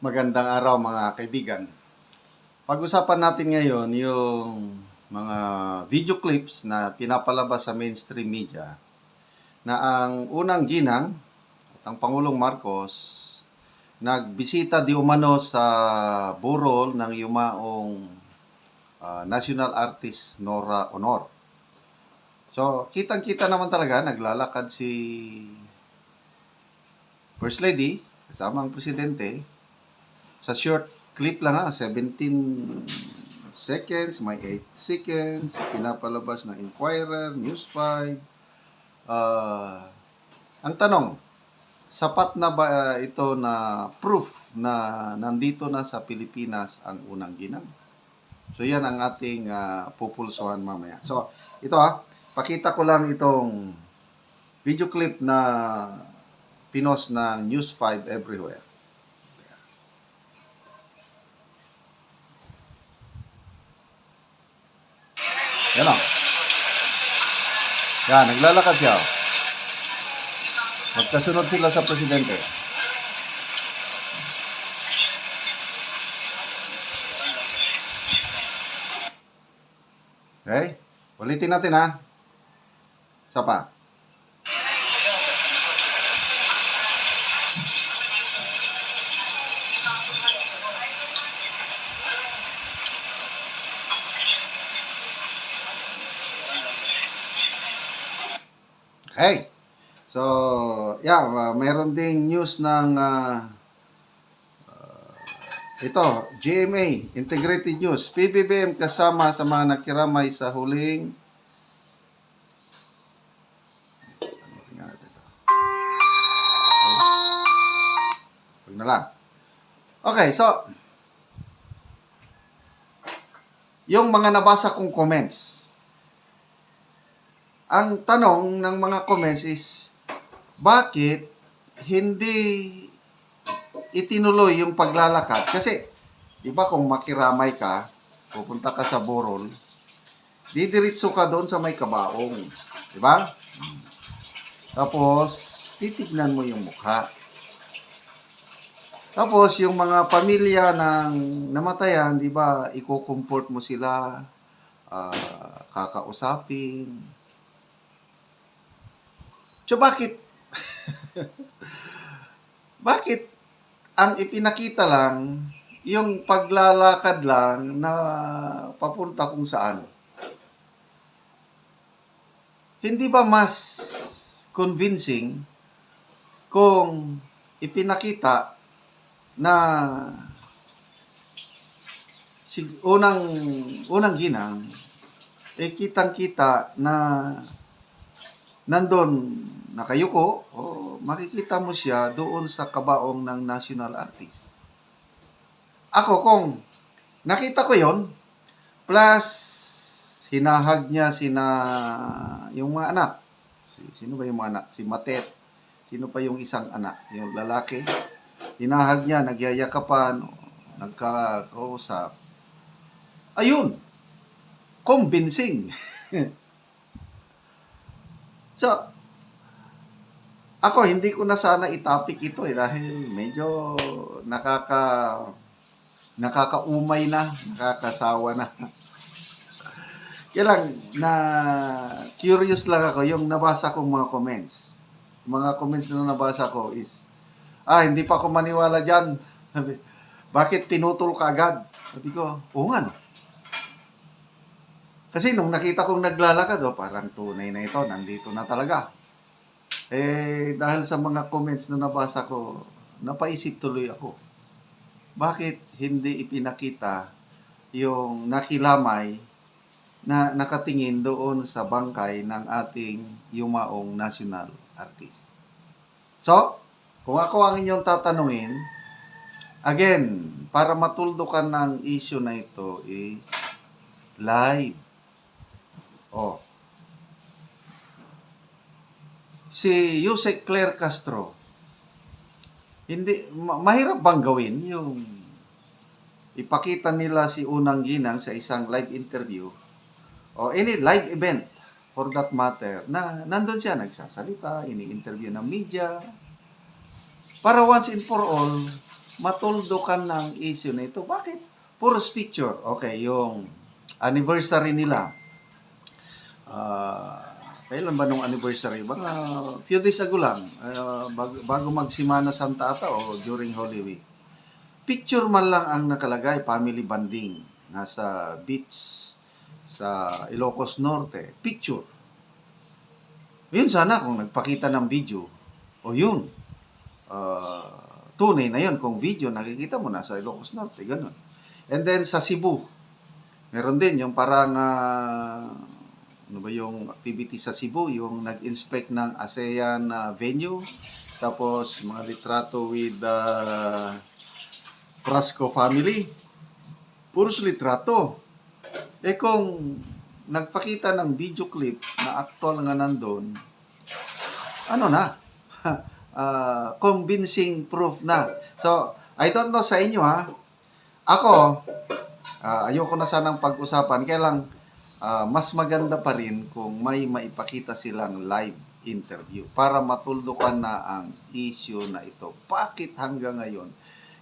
Magandang araw mga kaibigan. Pag-usapan natin ngayon yung mga video clips na pinapalabas sa mainstream media na ang unang ginang at ang Pangulong Marcos nagbisita di umano sa burol ng yumaong ah, national artist Nora Honor. So, kitang-kita naman talaga naglalakad si First Lady kasama ang presidente sa short clip lang ha, 17 seconds, may 8 seconds, pinapalabas ng Inquirer, News 5. Ah, ang tanong, sapat na ba ah, ito na proof na nandito na sa Pilipinas ang unang ginang? So yan ang ating ah, pupulsuhan mamaya. So ito ha, pakita ko lang itong video clip na pinos ng News 5 everywhere. Yan o. Yan, naglalakad siya. Magkasunod sila sa presidente. Okay? Ulitin natin ha. Isa pa. Hey. So, yeah, uh, meron ding news ng uh, uh, ito, GMA, Integrated News. PBBM kasama sa mga nakiramay sa huling. Huwag na lang. Okay, so yung mga nabasa kong comments, ang tanong ng mga comments is, bakit hindi itinuloy yung paglalakad? Kasi, di ba kung makiramay ka, pupunta ka sa Borol, didiritso ka doon sa may kabaong. Di ba? Tapos, titignan mo yung mukha. Tapos, yung mga pamilya ng namatayan, di ba, iko-comfort mo sila, ah, kakausapin, So bakit bakit ang ipinakita lang yung paglalakad lang na papunta kung saan? Hindi ba mas convincing kung ipinakita na unang unang ginang eh kitang-kita na nandun nakayuko, o makikita mo siya doon sa kabaong ng national artist. Ako, kung nakita ko yon plus hinahag niya sina yung mga anak. Si, sino ba yung mga anak? Si Matet. Sino pa yung isang anak? Yung lalaki. Hinahag niya, nagyayakapan, nagkakausap. Ayun. Convincing. So, ako hindi ko na sana itapik ito eh dahil medyo nakaka nakakaumay na, nakakasawa na. Kaya lang na curious lang ako yung nabasa kong mga comments. Mga comments na nabasa ko is ah, hindi pa ako maniwala. Sabi, bakit pinutol ka agad? Sabi ko, oo nga. Kasi nung nakita kong naglalakad, oh, parang tunay na ito, nandito na talaga. Eh, dahil sa mga comments na nabasa ko, napaisip tuloy ako. Bakit hindi ipinakita yung nakilamay na nakatingin doon sa bangkay ng ating yumaong national artist? So, kung ako ang inyong tatanungin, again, para matuldukan ng issue na ito is live. Oh. Si Yusek Claire Castro, hindi, ma- mahirap bang gawin yung ipakita nila si Unang Ginang sa isang live interview o any live event for that matter na nandun siya nagsasalita, ini-interview ng media para once and for all matuldo ka ng issue na ito. Bakit? Puros picture. Okay, yung anniversary nila. Ah, kailan ba nung anniversary? Baka few days ago lang. ah, bago, bago magsimana Santa Ata o during Holy Week. Picture man lang ang nakalagay, family bonding. Nasa beach sa Ilocos Norte. Picture. Yun sana kung nagpakita ng video. O yun. Ah, tunay na yun. Kung video, nakikita mo na sa Ilocos Norte. Ganun. And then sa Cebu. Meron din yung parang ah, ano ba yung activity sa Cebu, yung nag-inspect ng ASEAN na venue, tapos mga litrato with the Prasco family. Puros litrato. Eh kung nagpakita ng video clip na actual nga nandun, ano na, ah, convincing proof na. So, I don't know sa inyo ha. Ako, ah, ayoko na sanang pag-usapan. Kaya lang, ah, mas maganda pa rin kung may maipakita silang live interview para matuldukan na ang issue na ito. Bakit hanggang ngayon,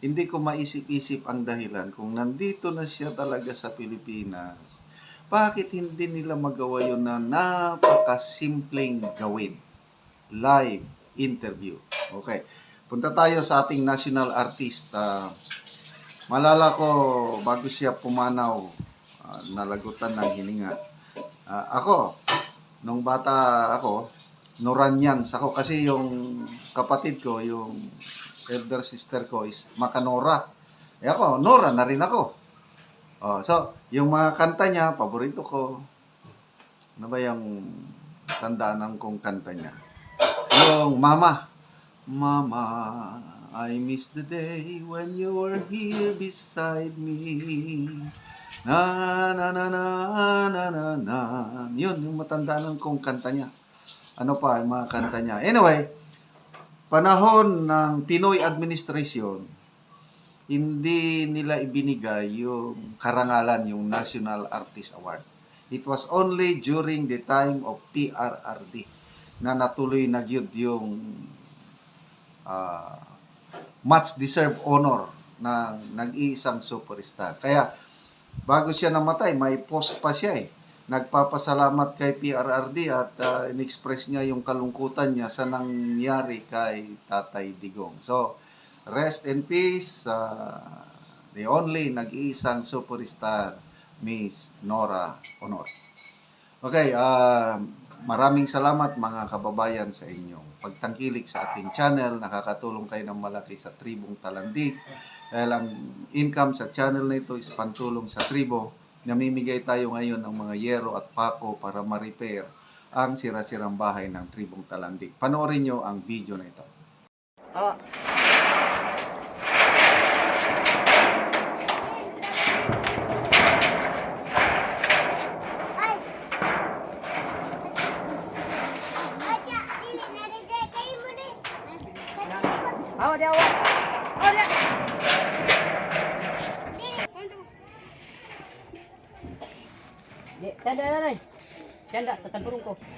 hindi ko maisip-isip ang dahilan kung nandito na siya talaga sa Pilipinas, bakit hindi nila magawa yun na napakasimpleng gawin? Live interview. Okay. Punta tayo sa ating national artist. ah, malala ko, bago siya pumanaw, ah, nalagutan ng hininga. Ah, ako, nung bata ako, Noranyans ako kasi yung kapatid ko, yung elder sister ko is Makanora. Eh ako, Nora na rin ako. Oh, so, yung mga kanta niya, paborito ko. Ano ba yung tandaanan kong kanta niya? Yung Mama. Mama, I miss the day when you were here beside me. Na na na na na na na. Yun, yung matandaanan kong kanta niya. Ano pa, yung mga kanta niya. Anyway, panahon ng Pinoy administration, hindi nila ibinigay yung karangalan, yung National Artist Award. It was only during the time of PRRD na natuloy na yun yung ah, much deserved honor ng nag-iisang superstar. Kaya bago siya namatay, may post pa siya eh. Nagpapasalamat kay PRRD at ah, in-express niya yung kalungkutan niya sa nangyari kay Tatay Digong. So, rest in peace, ah, the only nag-iisang superstar, Miss Nora Honor. Okay, ah, maraming salamat mga kababayan sa inyong pagtangkilik sa ating channel. Nakakatulong kayo ng malaki sa Tribong Talandig. Dahil ang income sa channel na ito is pantulong sa tribo. Namimigay tayo ngayon ng mga yero at pako para ma-repair ang sira-sirang bahay ng Tribong Talandig. Panoorin nyo ang video na ito. Ah. Di, tanda na na. Tanda, tatempurong ko. ug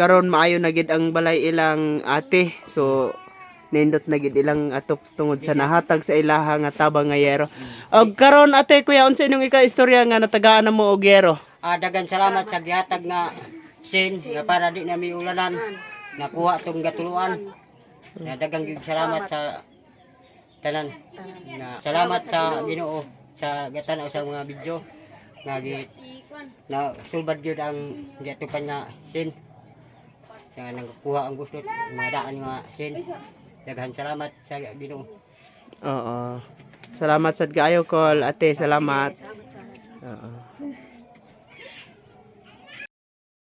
karon maayo na gid ang balay ilang ate so nindot na gid ilang atop tungod sa nahatag sa ilaha nga tabang nga yero ug karon ate kuya unsa inyong ika istorya nga natagaan na mo og yero Ah, dagan salamat sa gihatag na sin nga para di na may ulanan. Nakuha tong gatuluan. Na dagang gyud salamat sa tanan. Na salamat sa Ginoo sa gatan sa mga video nga na sulbad gyud ang giatupan nga sin sa nagkuha ang gusto mga daan nga sin. Daghan salamat sa Ginoo. Oo. Salamat sad kaayo kol ate salamat. Oo.